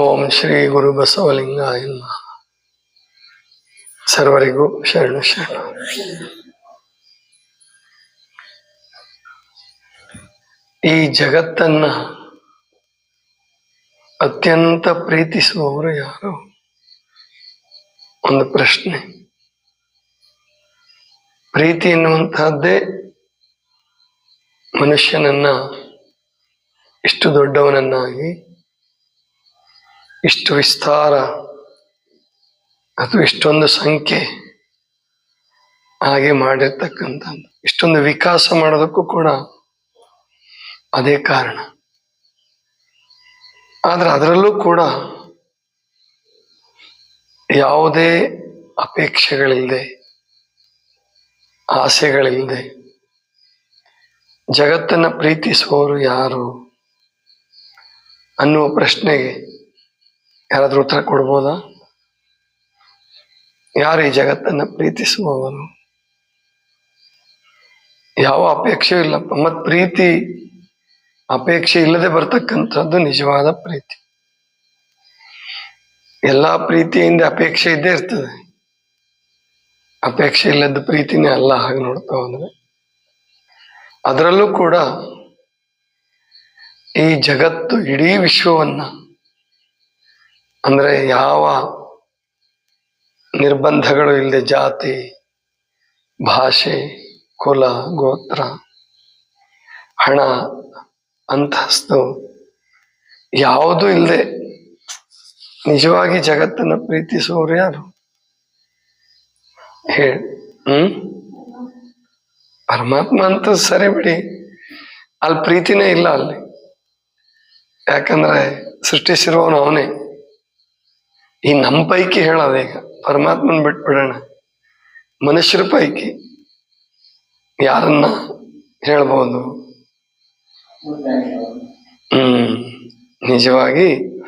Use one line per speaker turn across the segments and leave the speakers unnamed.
ಓಂ ಶ್ರೀ ಗುರು ಬಸವಲಿಂಗ ಎನ್ನ ಸರ್ವರಿಗೂ ಶರಣ ಶರಣ. ಈ ಜಗತ್ತನ್ನ ಅತ್ಯಂತ ಪ್ರೀತಿಸುವವರು ಯಾರು? ಒಂದು ಪ್ರಶ್ನೆ. ಪ್ರೀತಿ ಎನ್ನುವಂತಹದ್ದೇ ಮನುಷ್ಯನನ್ನ ಇಷ್ಟು ದೊಡ್ಡವನನ್ನಾಗಿ ಇಷ್ಟು ವಿಸ್ತಾರ ಅಥವಾ ಇಷ್ಟೊಂದು ಸಂಖ್ಯೆ ಹಾಗೆ ಮಾಡಿರ್ತಕ್ಕಂಥದ್ದು. ಇಷ್ಟೊಂದು ವಿಕಾಸ ಮಾಡೋದಕ್ಕೂ ಕೂಡ ಅದೇ ಕಾರಣ. ಆದ್ರೆ ಅದರಲ್ಲೂ ಕೂಡ ಯಾವುದೇ ಅಪೇಕ್ಷೆಗಳಿಲ್ಲದೆ, ಆಸೆಗಳಿಲ್ಲದೆ ಜಗತ್ತನ್ನ ಪ್ರೀತಿಸುವವರು ಯಾರು ಅನ್ನುವ ಪ್ರಶ್ನೆಗೆ ಯಾರಾದ್ರೂ ಉತ್ತರ ಕೊಡ್ಬೋದಾ? ಯಾರು ಈ ಜಗತ್ತನ್ನ ಪ್ರೀತಿಸುವವನು ಯಾವ ಅಪೇಕ್ಷೆಯೂ ಇಲ್ಲಪ್ಪ ಮತ್ ಪ್ರೀತಿ, ಅಪೇಕ್ಷೆ ಇಲ್ಲದೆ ಬರ್ತಕ್ಕಂಥದ್ದು ನಿಜವಾದ ಪ್ರೀತಿ. ಎಲ್ಲಾ ಪ್ರೀತಿಯಿಂದ ಅಪೇಕ್ಷೆ ಇದ್ದೇ ಇರ್ತದೆ. ಅಪೇಕ್ಷೆ ಇಲ್ಲದ ಪ್ರೀತಿನೇ ಅಲ್ಲ ಹಾಗೆ ನೋಡ್ತಾ ಹೋದ್ರೆ. ಅದರಲ್ಲೂ ಕೂಡ ಈ ಜಗತ್ತು ಇಡೀ ವಿಶ್ವವನ್ನ ಅಂದ್ರೆ ಯಾವ ನಿರ್ಬಂಧಗಳು ಇಲ್ಲದೆ ಜಾತಿ, ಭಾಷೆ, ಕುಲ, ಗೋತ್ರ, ಹಣ, ಅಂತಸ್ತು ಯಾವುದೂ ಇಲ್ಲದೆ ನಿಜವಾಗಿ ಜಗತ್ತನ್ನು ಪ್ರೀತಿಸುವವರು ಯಾರು? ಹೇಳಿ. ಹ್ಮ್? ಪರಮಾತ್ಮ ಅಂತ ಸರಿ ಬಿಡಿ. ಅಲ್ಲಿ ಪ್ರೀತಿನೇ ಇಲ್ಲ ಅಲ್ಲಿ. ಯಾಕಂದ್ರೆ ಸೃಷ್ಟಿಸಿರುವವನು ಅವನೇ. ಈ ನಮ್ಮ ಪೈಕಿ ಹೇಳೋದು ಈಗ. ಪರಮಾತ್ಮನ್ ಬಿಟ್ಬಿಡೋಣ. ಮನುಷ್ಯರ ಪೈಕಿ ಯಾರನ್ನ ಹೇಳ್ಬೋದು? ಹ್ಮ್. ನಿಜವಾಗಿ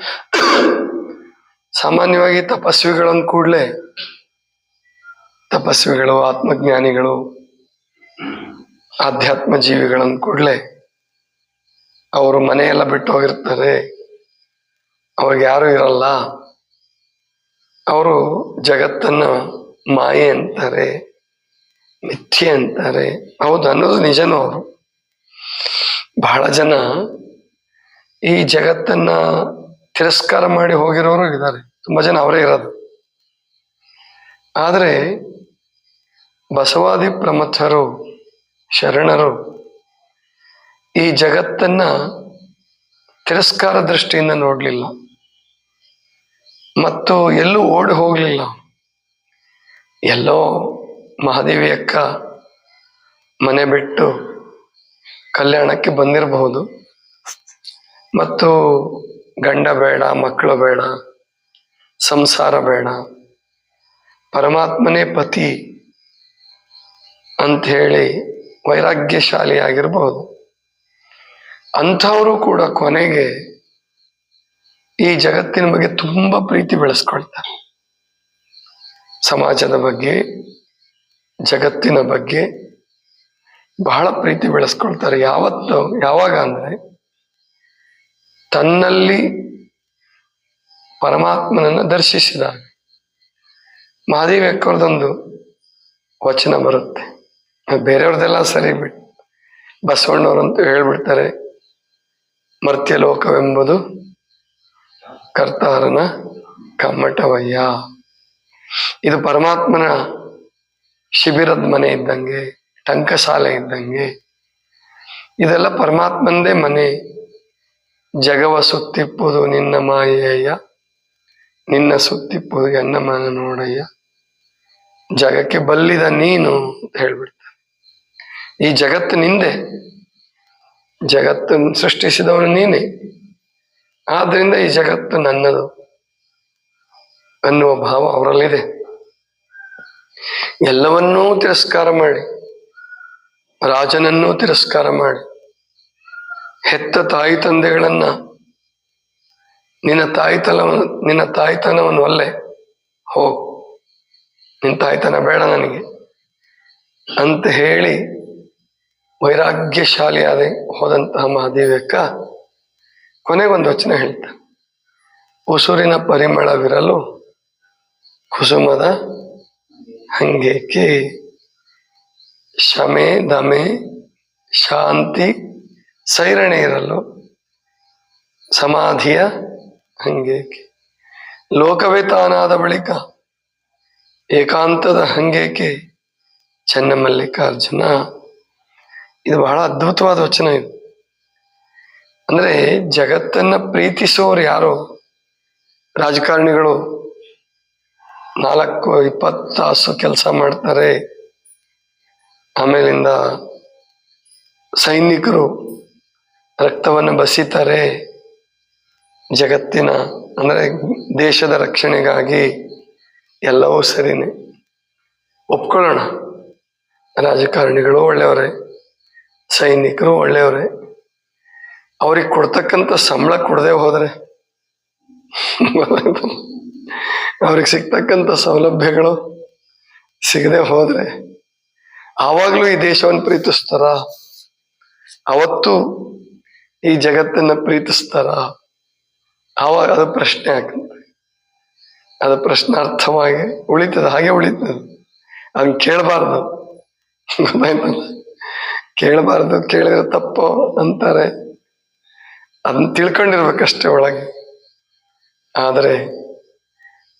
ಸಾಮಾನ್ಯವಾಗಿ ತಪಸ್ವಿಗಳನ್ನು ಕೂಡಲೇ ತಪಸ್ವಿಗಳು, ಆತ್ಮಜ್ಞಾನಿಗಳು, ಆಧ್ಯಾತ್ಮ ಜೀವಿಗಳನ್ನು ಕೂಡಲೇ ಅವರು ಮನೆಯೆಲ್ಲ ಬಿಟ್ಟು ಹೋಗಿರ್ತಾರೆ. ಅವ್ರಿಗೆ ಯಾರು ಇರಲ್ಲ. ಅವರು ಜಗತ್ತನ್ನ ಮಾಯೆ ಅಂತಾರೆ, ಮಿಥ್ಯೆ ಅಂತಾರೆ. ಹೌದು, ಅನ್ನೋದು ನಿಜನೂ ಅವರು. ಬಹಳ ಜನ ಈ ಜಗತ್ತನ್ನ ತಿರಸ್ಕಾರ ಮಾಡಿ ಹೋಗಿರೋರು ಇದ್ದಾರೆ. ತುಂಬಾ ಜನ ಅವರೇ ಇರೋದು. ಆದರೆ ಬಸವಾದಿ ಪ್ರಮಥರು, ಶರಣರು ಈ ಜಗತ್ತನ್ನ ತಿರಸ್ಕಾರ ದೃಷ್ಟಿಯಿಂದ ನೋಡ್ಲಿಲ್ಲ. ಮತ್ತು ಎಲ್ಲೂ ಓಡಿ ಹೋಗಲಿಲ್ಲ. ಎಲ್ಲೋ ಮಹಾದೇವಿ ಅಕ್ಕ ಮನೆ ಬಿಟ್ಟು ಕಲ್ಯಾಣಕ್ಕೆ ಬಂದಿರಬಹುದು. ಮತ್ತು ಗಂಡ ಬೇಡ, ಮಕ್ಕಳು ಬೇಡ, ಸಂಸಾರ ಬೇಡ, ಪರಮಾತ್ಮನೇ ಪತಿ ಅಂತ ಹೇಳಿ ವೈರಾಗ್ಯಶಾಲಿ ಆಗಿರಬಹುದು ಅಂಥವರು ಕೂಡ ಕೊನೆಗೆ ಈ ಜಗತ್ತಿನ ಬಗ್ಗೆ ತುಂಬಾ ಪ್ರೀತಿ ಬೆಳೆಸ್ಕೊಳ್ತಾರೆ. ಸಮಾಜದ ಬಗ್ಗೆ, ಜಗತ್ತಿನ ಬಗ್ಗೆ ಬಹಳ ಪ್ರೀತಿ ಬೆಳೆಸ್ಕೊಳ್ತಾರೆ. ಯಾವತ್ತು, ಯಾವಾಗ ಅಂದ್ರೆ ತನ್ನಲ್ಲಿ ಪರಮಾತ್ಮನನ್ನ ದರ್ಶಿಸಿದಾಗ ಮಹಾದೇವಿ ಅಕ್ಕವ್ರದೊಂದು ವಚನ ಬರುತ್ತೆ. ಬೇರೆಯವ್ರದೆಲ್ಲ ಸರಿ ಬಿಟ್ಟು ಬಸವಣ್ಣವ್ರಂತೂ ಹೇಳ್ಬಿಡ್ತಾರೆ, ಮರ್ತ್ಯ ಲೋಕವೆಂಬುದು ಕರ್ತಾರನ ಕಮ್ಮಟವಯ್ಯ. ಇದು ಪರಮಾತ್ಮನ ಶಿಬಿರದ ಮನೆ ಇದ್ದಂಗೆ, ಟಂಕಶಾಲೆ ಇದ್ದಂಗೆ. ಇದೆಲ್ಲ ಪರಮಾತ್ಮಂದೇ ಮನೆ. ಜಗವ ಸುತ್ತಿಪ್ಪುದು ನಿನ್ನ ಮಾಯಯ್ಯ ನಿನ್ನ ಸುತ್ತಿಪ್ಪುದು ಎನ್ನ ಮನ ನೋಡಯ್ಯ. ಜಗಕ್ಕೆ ಬಲ್ಲಿದ ನೀನು ಅಂತ ಹೇಳ್ಬಿಡ್ತಾರೆ. ಈ ಜಗತ್ತು ನಿಂದೆ. ಜಗತ್ತನ್ನು ಸೃಷ್ಟಿಸಿದವನು ನೀನೆ. ಆದ್ರಿಂದ ಈ ಜಗತ್ತು ನನ್ನದು ಅನ್ನುವ ಭಾವ ಅವರಲ್ಲಿದೆ. ಎಲ್ಲವನ್ನೂ ತಿರಸ್ಕಾರ ಮಾಡಿ, ರಾಜನನ್ನೂ ತಿರಸ್ಕಾರ ಮಾಡಿ, ಹೆತ್ತ ತಾಯಿ ತಂದೆಗಳನ್ನ ನಿನ್ನ ತಾಯ್ತನವನ್ನು ನಿನ್ನ ತಾಯ್ತನವನ್ನು ಅಲ್ಲೇ ಹೋಗು ನಿನ್ನ ತಾಯ್ತನ ಬೇಡ ನನಗೆ ಅಂತ ಹೇಳಿ ವೈರಾಗ್ಯಶಾಲಿಯಾದ ಹೋದಂತಹ ಮಹಾದೇವಿಯಕ್ಕ ಕೊನೆಗೊಂದು ವಚನ ಹೇಳ್ತ. ಉಸುರಿನ ಪರಿಮಳವಿರಲು ಕುಸುಮದ ಹಂಗೇಕೆ? ಶಮೆ, ದಮೆ, ಶಾಂತಿ, ಸೈರಣೆ ಇರಲು ಸಮಾಧಿಯ ಹಂಗೇಕೆ? ಲೋಕವೇ ತಾನಾದ ಬಳಿಕ ಏಕಾಂತದ ಹಂಗೇಕೆ? ಚನ್ನಮಲ್ಲಿಕಾರ್ಜುನ, ಇದು ಬಹಳ ಅದ್ಭುತವಾದ ವಚನ ಇದು. ಅಂದ್ರೆ ಜಗತ್ತನ್ನ ಪ್ರೀತಿಸೋರು ಯಾರು? ರಾಜಕಾರಣಿಗಳು ನಾಲ್ಕು, ಇಪ್ಪತ್ತು ತಾಸು ಕೆಲಸ ಮಾಡ್ತಾರೆ. ಆಮೇಲಿಂದ ಸೈನಿಕರು ರಕ್ತವನ್ನು ಬಸಿತಾರೆ. ಜಗತ್ತಿನ, ಅಂದರೆ ದೇಶದ ರಕ್ಷಣೆಗಾಗಿ ಎಲ್ಲವೂ ಸರಿನೇ. ಒಪ್ಕೊಳ್ಳೋಣ. ರಾಜಕಾರಣಿಗಳು ಒಳ್ಳೆಯವರೇ, ಸೈನಿಕರು ಒಳ್ಳೆಯವರೇ. ಅವ್ರಿಗೆ ಕೊಡ್ತಕ್ಕಂಥ ಸಂಬಳ ಕೊಡದೆ ಹೋದರೆ ಅವ್ರಿಗೆ ಸಿಗ್ತಕ್ಕಂಥ ಸೌಲಭ್ಯಗಳು ಸಿಗದೆ ಹೋದರೆ ಆವಾಗಲೂ ಈ ದೇಶವನ್ನು ಪ್ರೀತಿಸ್ತಾರ? ಅವತ್ತು ಈ ಜಗತ್ತನ್ನ ಪ್ರೀತಿಸ್ತಾರ? ಆವಾಗ ಅದು ಪ್ರಶ್ನೆ ಆಗ್ತದೆ ಅದು ಪ್ರಶ್ನಾರ್ಥವಾಗಿ ಉಳಿತದ, ಹಾಗೆ ಉಳಿತದ. ಅದನ್ನ ಕೇಳಬಾರ್ದು. ಕೇಳಬಾರ್ದು, ಕೇಳಿದ್ರೆ ತಪ್ಪು ಅಂತಾರೆ. ಅದನ್ನ ತಿಳ್ಕೊಂಡಿರ್ಬೇಕಷ್ಟೇ ಒಳಗೆ. ಆದರೆ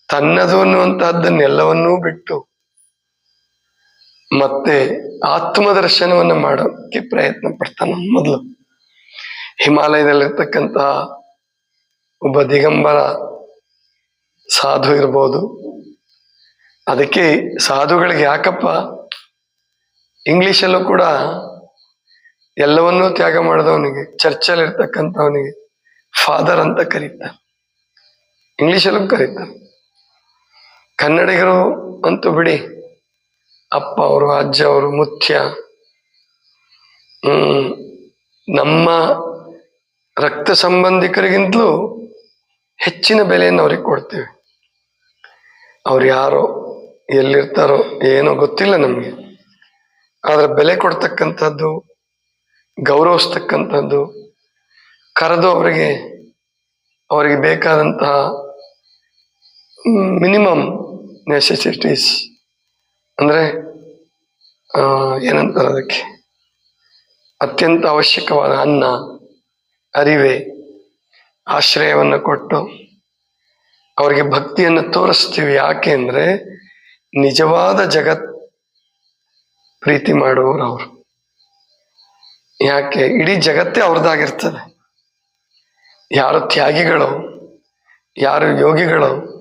ತನ್ನದು ಅನ್ನುವಂತಹದ್ದನ್ನೆಲ್ಲವನ್ನೂ ಬಿಟ್ಟು ಮತ್ತೆ ಆತ್ಮದರ್ಶನವನ್ನು ಮಾಡೋಕ್ಕೆ ಪ್ರಯತ್ನ ಪಡ್ತಾನೆ ಮೊದಲು. ಹಿಮಾಲಯದಲ್ಲಿರ್ತಕ್ಕಂತಹ ಒಬ್ಬ ದಿಗಂಬರ ಸಾಧು ಇರ್ಬೋದು. ಅದಕ್ಕೆ ಸಾಧುಗಳಿಗೆ ಯಾಕಪ್ಪ ಇಂಗ್ಲಿಷಲ್ಲೂ ಕೂಡ ಎಲ್ಲವನ್ನೂ ತ್ಯಾಗ ಮಾಡಿದವನಿಗೆ, ಚರ್ಚಲ್ಲಿ ಇರ್ತಕ್ಕಂಥವನಿಗೆ ಫಾದರ್ ಅಂತ ಕರೀತಾರೆ. ಇಂಗ್ಲಿಷಲ್ಲೂ ಕರೀತಾರೆ. ಕನ್ನಡಿಗರು ಅಂತೂ ಬಿಡಿ, ಅಪ್ಪ ಅವರು, ಅಜ್ಜ ಅವರು ಮುಖ್ಯ ನಮ್ಮ ರಕ್ತ ಸಂಬಂಧಿಕರಿಗಿಂತಲೂ ಹೆಚ್ಚಿನ ಬೆಲೆಯನ್ನು ಅವ್ರಿಗೆ ಕೊಡ್ತೇವೆ. ಅವ್ರು ಯಾರೋ, ಎಲ್ಲಿರ್ತಾರೋ ಏನೋ ಗೊತ್ತಿಲ್ಲ ನಮಗೆ. ಆದ್ರೆ ಬೆಲೆ ಕೊಡ್ತಕ್ಕಂಥದ್ದು ಗೌರವಿಸ್ತಕ್ಕಂಥದ್ದು, ಕರೆದು ಅವರಿಗೆ ಅವರಿಗೆ ಬೇಕಾದಂತಹ ಮಿನಿಮಮ್ ನೆಸೆಸಿಟೀಸ್ ಅಂದರೆ ಏನಂತಾರೆ ಅದಕ್ಕೆ? ಅತ್ಯಂತ ಅವಶ್ಯಕವಾದ ಅನ್ನ, ಅರಿವೆ, ಆಶ್ರಯವನ್ನು ಕೊಟ್ಟು ಅವರಿಗೆ ಭಕ್ತಿಯನ್ನು ತೋರಿಸ್ತೀವಿ. ಯಾಕೆ ಅಂದರೆ, ನಿಜವಾದ ಜಗತ್ ಪ್ರೀತಿ ಮಾಡುವವರು ಅವರು ಯಾಕೆ? ಇಡೀ ಜಗತ್ತೇ ಅವ್ರದ್ದಾಗಿರ್ತದೆ. ಯಾರು ತ್ಯಾಗಿಗಳು, ಯಾರು ಯೋಗಿಗಳು,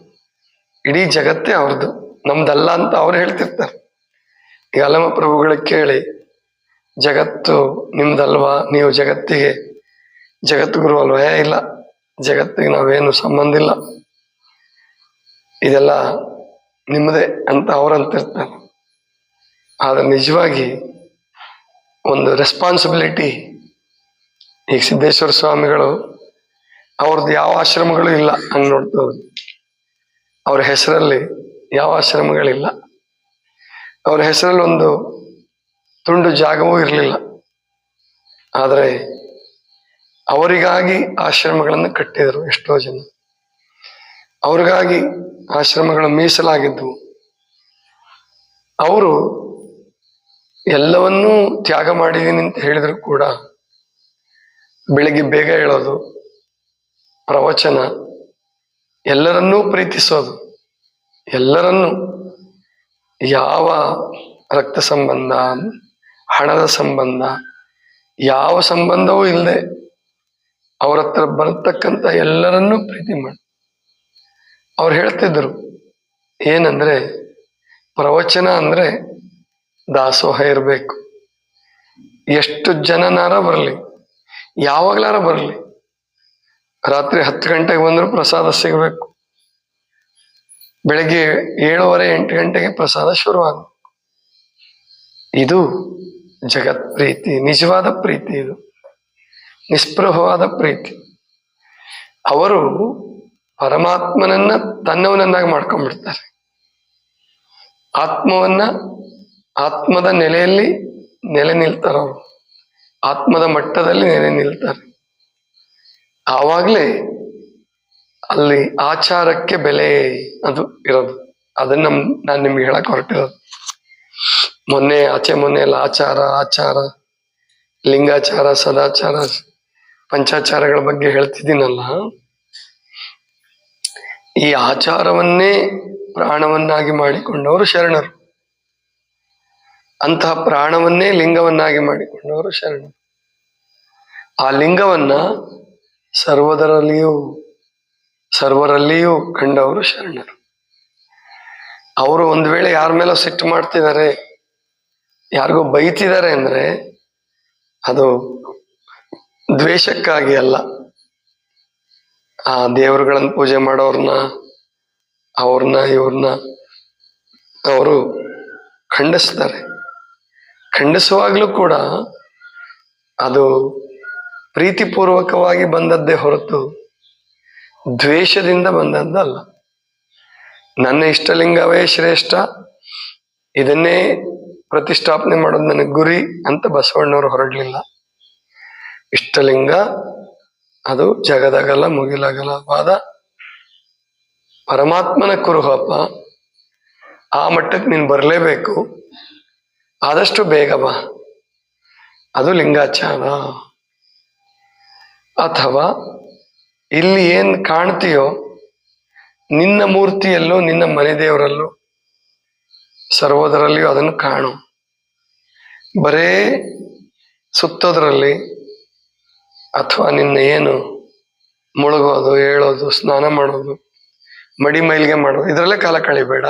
ಇಡೀ ಜಗತ್ತೇ ಅವ್ರದ್ದು. ನಮ್ದಲ್ಲ ಅಂತ ಅವ್ರು ಹೇಳ್ತಿರ್ತಾರೆ. ಈಗ ಅಲಮ ಪ್ರಭುಗಳಿಗೆ ಕೇಳಿ, ಜಗತ್ತು ನಿಮ್ದಲ್ವಾ? ನೀವು ಜಗತ್ತಿಗೆ ಜಗದ್ಗುರು ಅಲ್ವಾ? ಏ, ಇಲ್ಲ. ಜಗತ್ತಿಗೆ ನಾವೇನು ಸಂಬಂಧ ಇಲ್ಲ. ಇದೆಲ್ಲ ನಿಮ್ಮದೇ ಅಂತ ಅವ್ರಂತಿರ್ತಾರೆ. ಆದ್ರೆ ನಿಜವಾಗಿ ಒಂದು ರೆಸ್ಪಾನ್ಸಿಬಿಲಿಟಿ ಈಗ ಸಿದ್ದೇಶ್ವರ ಸ್ವಾಮಿಗಳು, ಅವ್ರದ್ದು ಯಾವ ಆಶ್ರಮಗಳು ಇಲ್ಲ ಹಂಗೆ ನೋಡ್ತಾ ಅವ್ರ ಹೆಸರಲ್ಲಿ ಯಾವ ಆಶ್ರಮಗಳಿಲ್ಲ. ಅವ್ರ ಹೆಸರಲ್ಲಿ ಒಂದು ತುಂಡು ಜಾಗವೂ ಇರಲಿಲ್ಲ. ಆದರೆ ಅವರಿಗಾಗಿ ಆಶ್ರಮಗಳನ್ನು ಕಟ್ಟಿದರು ಎಷ್ಟೋ ಜನ. ಅವ್ರಿಗಾಗಿ ಆಶ್ರಮಗಳು ಮೀಸಲಾಗಿದ್ದವು. ಅವರು ಎಲ್ಲವನ್ನೂ ತ್ಯಾಗ ಮಾಡಿದ್ದೀನಿ ಅಂತ ಹೇಳಿದ್ರು ಕೂಡ ಬೆಳಿಗ್ಗೆ ಬೇಗ ಹೇಳೋದು, ಪ್ರವಚನ, ಎಲ್ಲರನ್ನೂ ಪ್ರೀತಿಸೋದು, ಎಲ್ಲರನ್ನೂ ಯಾವ ರಕ್ತ ಸಂಬಂಧ, ಹಣದ ಸಂಬಂಧ, ಯಾವ ಸಂಬಂಧವೂ ಇಲ್ಲದೆ ಅವ್ರ ಹತ್ರ ಬರತಕ್ಕಂಥ ಎಲ್ಲರನ್ನೂ ಪ್ರೀತಿ ಮಾಡಿ. ಅವ್ರು ಹೇಳ್ತಿದ್ರು, ಏನಂದ್ರೆ ಪ್ರವಚನ ಅಂದ್ರೆ ದಾಸೋಹ ಇರಬೇಕು. ಎಷ್ಟು ಜನನಾರ ಬರಲಿ, ಯಾವಾಗ್ಲಾರ ಬರಲಿ, ರಾತ್ರಿ ಹತ್ತು ಗಂಟೆಗೆ ಬಂದ್ರು ಪ್ರಸಾದ ಸಿಗಬೇಕು. ಬೆಳಗ್ಗೆ ಏಳುವರೆ ಎಂಟು ಗಂಟೆಗೆ ಪ್ರಸಾದ ಶುರುವಾಗಬೇಕು. ಇದು ಜಗತ್ ಪ್ರೀತಿ, ನಿಜವಾದ ಪ್ರೀತಿ ಇದು. ನಿಸ್ಪೃಹವಾದ ಪ್ರೀತಿ. ಅವರು ಪರಮಾತ್ಮನನ್ನ ತನ್ನವನನ್ನಾಗಿ ಮಾಡ್ಕೊಂಡ್ಬಿಡ್ತಾರೆ. ಆತ್ಮವನ್ನ ಆತ್ಮದ ನೆಲೆಯಲ್ಲಿ ನೆಲೆ ನಿಲ್ತಾರವರು ಆತ್ಮದ ಮಟ್ಟದಲ್ಲಿ ನೆಲೆ ನಿಲ್ತಾರೆ. ಆವಾಗಲೇ ಅಲ್ಲಿ ಆಚಾರಕ್ಕೆ ಬೆಲೆ ಅದು ಇರೋದು. ಅದನ್ನ ನಾನು ನಿಮ್ಗೆ ಹೇಳಕ್ ಹೊರಟಿರೋದು. ಮೊನ್ನೆ, ಆಚೆ ಮೊನ್ನೆ ಎಲ್ಲ ಆಚಾರ ಆಚಾರ, ಲಿಂಗಾಚಾರ, ಸದಾಚಾರ, ಪಂಚಾಚಾರಗಳ ಬಗ್ಗೆ ಹೇಳ್ತಿದ್ದೀನಲ್ಲ. ಈ ಆಚಾರವನ್ನೇ ಪ್ರಾಣವನ್ನಾಗಿ ಮಾಡಿಕೊಂಡವರು ಶರಣರು. ಅಂತಹ ಪ್ರಾಣವನ್ನೇ ಲಿಂಗವನ್ನಾಗಿ ಮಾಡಿಕೊಂಡವರು ಶರಣರು. ಆ ಲಿಂಗವನ್ನ ಸರ್ವದರಲ್ಲಿಯೂ, ಸರ್ವರಲ್ಲಿಯೂ ಕಂಡವರು ಶರಣರು. ಅವರು ಒಂದು ವೇಳೆ ಯಾರ ಮೇಲೋ ಸಿಟ್ಟು ಮಾಡ್ತಿದ್ದಾರೆ, ಯಾರಿಗೋ ಬೈತಿದ್ದಾರೆ ಅಂದ್ರೆ ಅದು ದ್ವೇಷಕ್ಕಾಗಿ ಅಲ್ಲ. ಆ ದೇವರುಗಳನ್ನ ಪೂಜೆ ಮಾಡೋರ್ನ, ಅವ್ರನ್ನ, ಇವ್ರನ್ನ ಅವರು ಖಂಡಿಸ್ತಾರೆ. ಖಂಡಿಸುವಾಗ್ಲೂ ಕೂಡ ಅದು ಪ್ರೀತಿಪೂರ್ವಕವಾಗಿ ಬಂದದ್ದೇ ಹೊರತು ದ್ವೇಷದಿಂದ ಬಂದದ್ದಲ್ಲ. ನನ್ನ ಇಷ್ಟಲಿಂಗವೇ ಶ್ರೇಷ್ಠ. ಇದನ್ನೇ ಪ್ರತಿಷ್ಠಾಪನೆ ಮಾಡೋದು ನನಗೆ ಗುರಿ ಅಂತ ಬಸವಣ್ಣವರು ಹೊರಡಲಿಲ್ಲ. ಇಷ್ಟಲಿಂಗ, ಅದು ಜಗದಗಲ ಮುಗಿಲಗಲವಾದ ಪರಮಾತ್ಮನ ಕುರುಹಪ್ಪ, ಆ ಮಟ್ಟಕ್ಕೆ ನೀನು ಬರಲೇಬೇಕು. ಆದಷ್ಟು ಬೇಗ ಬಾ. ಅದು ಲಿಂಗಾಚಾರ. ಅಥವಾ ಇಲ್ಲಿ ಏನ್ ಕಾಣ್ತೀಯೋ ನಿನ್ನ ಮೂರ್ತಿಯಲ್ಲೂ ನಿನ್ನ ಮನೆ ದೇವರಲ್ಲೂ ಸರ್ವೋದರಲ್ಲಿಯೂ ಅದನ್ನು ಕಾಣು. ಬರೇ ಸುತ್ತೋದ್ರಲ್ಲಿ ಅಥವಾ ನಿನ್ನ ಏನು ಮುಳುಗೋದು ಹೇಳೋದು ಸ್ನಾನ ಮಾಡೋದು, ಮಡಿ ಮೈಲ್ಗೆ ಮಾಡೋದು, ಇದರಲ್ಲೇ ಕಾಲ ಕಳಿಬೇಡ.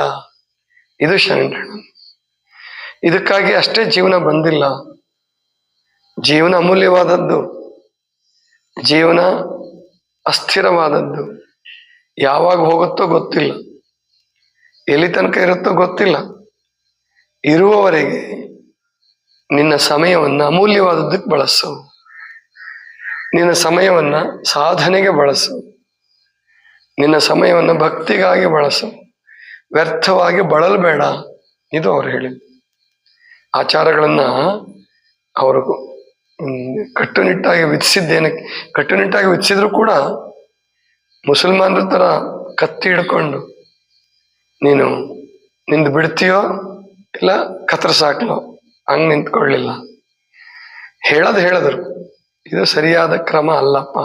ಇದು ಶರಣ ಇದಕ್ಕಾಗಿ ಅಷ್ಟೇ ಜೀವನ ಬಂದಿಲ್ಲ. ಜೀವನ ಅಮೂಲ್ಯವಾದದ್ದು. ಜೀವನ ಅಸ್ಥಿರವಾದದ್ದು. ಯಾವಾಗ ಹೋಗುತ್ತೋ ಗೊತ್ತಿಲ್ಲ. ಎಲ್ಲಿ ತನಕ ಇರುತ್ತೋ ಗೊತ್ತಿಲ್ಲ. ಇರುವವರೆಗೆ ನಿನ್ನ ಸಮಯವನ್ನ ಅಮೂಲ್ಯವಾದದ್ದಕ್ಕೆ ಬಳಸು. ನಿನ್ನ ಸಮಯವನ್ನ ಸಾಧನೆಗೆ ಬಳಸು. ನಿನ್ನ ಸಮಯವನ್ನು ಭಕ್ತಿಗಾಗಿ ಬಳಸು. ವ್ಯರ್ಥವಾಗಿ ಬಳಲಬೇಡ. ಇದು ಅವ್ರು ಹೇಳಿದ್ದು. ಆಚಾರಗಳನ್ನ ಅವರು ಕಟ್ಟುನಿಟ್ಟಾಗಿ ವಿಧಿಸಿದ್ದೇನೆ. ಕಟ್ಟುನಿಟ್ಟಾಗಿ ವಿಧಿಸಿದ್ರು ಕೂಡ ಮುಸಲ್ಮಾನರ ತರ ಕತ್ತಿ ಹಿಡ್ಕೊಂಡು ನೀನು ನಿಂದು ಬಿಡ್ತೀಯೋ ಇಲ್ಲ ಕತ್ತರಿಸಾಕ್ಲೋ ಹಂಗ್ ನಿಂತ್ಕೊಳ್ಳಿಲ್ಲ. ಹೇಳದ್ ಹೇಳಿದ್ರು. ಇದು ಸರಿಯಾದ ಕ್ರಮ ಅಲ್ಲಪ್ಪ.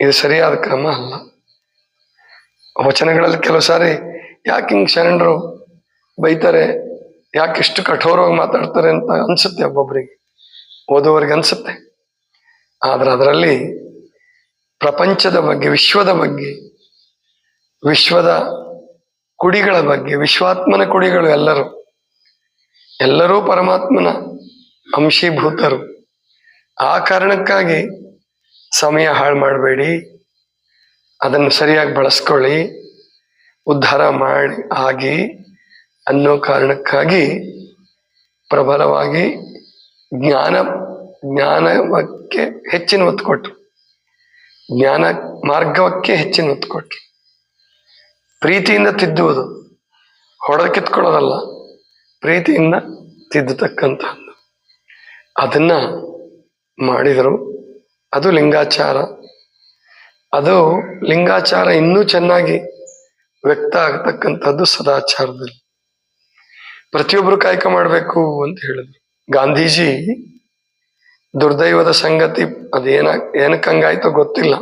ಇದು ಸರಿಯಾದ ಕ್ರಮ ಅಲ್ಲ. ವಚನಗಳಲ್ಲಿ ಕೆಲವು ಸಾರಿ ಯಾಕೆ ಹಿಂಗ್ ಶರಣರು ಬೈತಾರೆ? ಯಾಕೆ ಇಷ್ಟು ಕಠೋರವಾಗಿ ಮಾತಾಡ್ತಾರೆ ಅಂತ ಅನ್ಸುತ್ತೆ ಒಬ್ಬೊಬ್ಬರಿಗೆ ಓದುವವರಿಗೆ ಅನ್ಸುತ್ತೆ. ಆದ್ರೆ ಅದರಲ್ಲಿ ಪ್ರಪಂಚದ ಬಗ್ಗೆ, ವಿಶ್ವದ ಬಗ್ಗೆ, ವಿಶ್ವದ ಕುಡಿಗಳ ಬಗ್ಗೆ, ವಿಶ್ವಾತ್ಮನ ಕುಡಿಗಳು ಎಲ್ಲರೂ ಎಲ್ಲರೂ ಪರಮಾತ್ಮನ ಅಂಶೀಭೂತರು. ಆ ಕಾರಣಕ್ಕಾಗಿ ಸಮಯ ಹಾಳು ಮಾಡಬೇಡಿ. ಅದನ್ನು ಸರಿಯಾಗಿ ಬಳಸ್ಕೊಳ್ಳಿ. ಉದ್ಧಾರ ಮಾಡಿ, ಆಗಿ. ಅನ್ನೋ ಕಾರಣಕ್ಕಾಗಿ ಪ್ರಬಲವಾಗಿ ಜ್ಞಾನ ಜ್ಞಾನಕ್ಕೆ ಹೆಚ್ಚಿನ ಒತ್ತು ಕೊಟ್ರು. ಜ್ಞಾನ ಮಾರ್ಗಕ್ಕೆ ಹೆಚ್ಚಿನ ಒತ್ತು ಕೊಟ್ರು. ಪ್ರೀತಿಯಿಂದ ತಿದ್ದುವುದು ಹೊಡೆದ ಕಿತ್ಕೊಳ್ಳೋದಲ್ಲ ಪ್ರೀತಿಯಿಂದ ತಿದ್ದತಕ್ಕಂಥದ್ದು ಅದನ್ನ ಮಾಡಿದರು. ಅದು ಲಿಂಗಾಚಾರ. ಅದು ಲಿಂಗಾಚಾರ ಇನ್ನೂ ಚೆನ್ನಾಗಿ ವ್ಯಕ್ತ ಆಗ್ತಕ್ಕಂಥದ್ದು ಸದಾಚಾರದಲ್ಲಿ. ಪ್ರತಿಯೊಬ್ಬರು ಕಾಯಕ ಮಾಡಬೇಕು ಅಂತ ಹೇಳಿದ್ರು. ಗಾಂಧೀಜಿ ದುರ್ದೈವದ ಸಂಗತಿ ಅದೇನ, ಏನಕ್ಕೆ ಹಂಗಾಯ್ತೋ ಗೊತ್ತಿಲ್ಲ.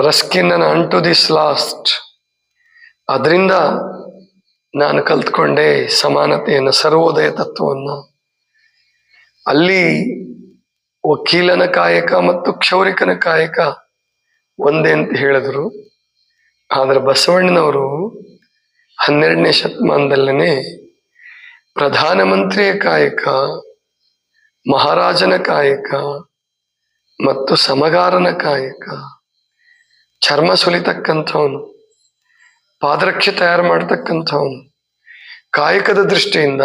Ruskin to this last. ಅದರಿಂದ ನಾನು ಕಲ್ತ್ಕೊಂಡೆ ಸಮಾನತೆಯನ್ನು, ಸರ್ವೋದಯ ತತ್ವವನ್ನು. ಅಲ್ಲಿ ವಕೀಲನ ಕಾಯಕ ಮತ್ತು ಕ್ಷೌರಿಕನ ಕಾಯಕ ಒಂದೇ ಅಂತ ಹೇಳಿದ್ರು. ಆದ್ರೆ ಬಸವಣ್ಣನವರು ಹನ್ನೆರಡನೇ ಶತಮಾನದಲ್ಲೇ ಪ್ರಧಾನಮಂತ್ರಿಯ ಕಾಯಕ, ಮಹಾರಾಜನ ಕಾಯಕ ಮತ್ತು ಸಮಗಾರನ ಕಾಯಕ. ಚರ್ಮ ಸುಲಿತಕ್ಕಂಥವನು, ಪಾದರಕ್ಷೆ ತಯಾರು ಮಾಡ್ತಕ್ಕಂಥವನು. ಕಾಯಕದ ದೃಷ್ಟಿಯಿಂದ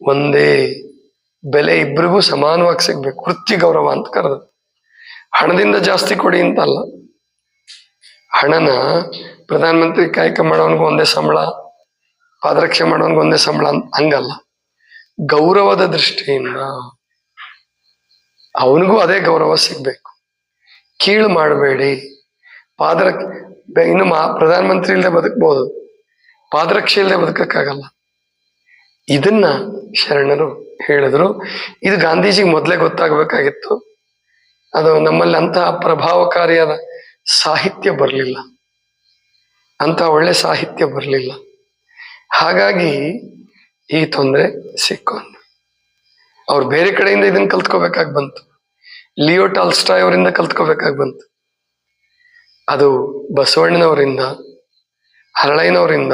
ಒಂದೇ ಬೆಲೆ ಇಬ್ಬರಿಗೂ ಸಮಾನವಾಗಿ ಸಿಗ್ಬೇಕು. ವೃತ್ತಿ ಗೌರವ ಅಂತ ಕರೆದ. ಹಣದಿಂದ ಜಾಸ್ತಿ ಕೊಡಿ ಅಂತಲ್ಲ. ಹಣನ ಪ್ರಧಾನಮಂತ್ರಿ ಕಾಯಕ ಮಾಡೋನ್ಗೆ ಒಂದೇ ಸಂಬಳ, ಪಾದರಕ್ಷೆ ಮಾಡೋನ್ಗ ಒಂದೇ ಸಂಬಳ ಹಂಗಲ್ಲ. ಗೌರವದ ದೃಷ್ಟಿಯಿಂದ ಅವನಿಗೂ ಅದೇ ಗೌರವ ಸಿಗ್ಬೇಕು. ಕೀಳು ಮಾಡಬೇಡಿ. ಪಾದರ ಇನ್ನು ಮಾ, ಪ್ರಧಾನಮಂತ್ರಿ ಇಲ್ಲದೆ ಬದುಕ್ಬೋದು. ಪಾದರಕ್ಷೆ ಇಲ್ಲದೆ ಬದುಕಕ್ಕಾಗಲ್ಲ. ಇದನ್ನ ಶರಣರು ಹೇಳಿದ್ರು. ಇದು ಗಾಂಧೀಜಿಗೆ ಮೊದಲೇ ಗೊತ್ತಾಗಬೇಕಾಗಿತ್ತು. ಅದು ನಮ್ಮಲ್ಲಿ ಅಂತಹ ಪ್ರಭಾವಕಾರಿಯಾದ ಸಾಹಿತ್ಯ ಬರಲಿಲ್ಲ. ಅಂತ ಒಳ್ಳೆ ಸಾಹಿತ್ಯ ಬರಲಿಲ್ಲ. ಹಾಗಾಗಿ ಈ ತೊಂದರೆ ಸಿಕ್ಕೊಂಡು ಅವ್ರು ಬೇರೆ ಕಡೆಯಿಂದ ಇದನ್ನ ಕಲ್ತ್ಕೋಬೇಕಾಗಿ ಬಂತು. ಲಿಯೋ ಟಾಲ್ಸ್ಟಾಯ್ ಅವರಿಂದ ಕಲ್ತ್ಕೋಬೇಕಾಗಿ ಬಂತು. ಅದು ಬಸವಣ್ಣನವರಿಂದ ಹರಳೈನವರಿಂದ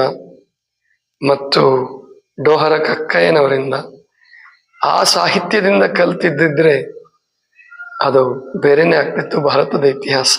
ಮತ್ತು ಡೋಹರ ಕಕ್ಕಯ್ಯನವರಿಂದ ಆ ಸಾಹಿತ್ಯದಿಂದ ಕಲ್ತಿದ್ದಿದ್ರೆ ಅದು ಬೇರೆನೇ ಆಗ್ತಿತ್ತು ಭಾರತದ ಇತಿಹಾಸ.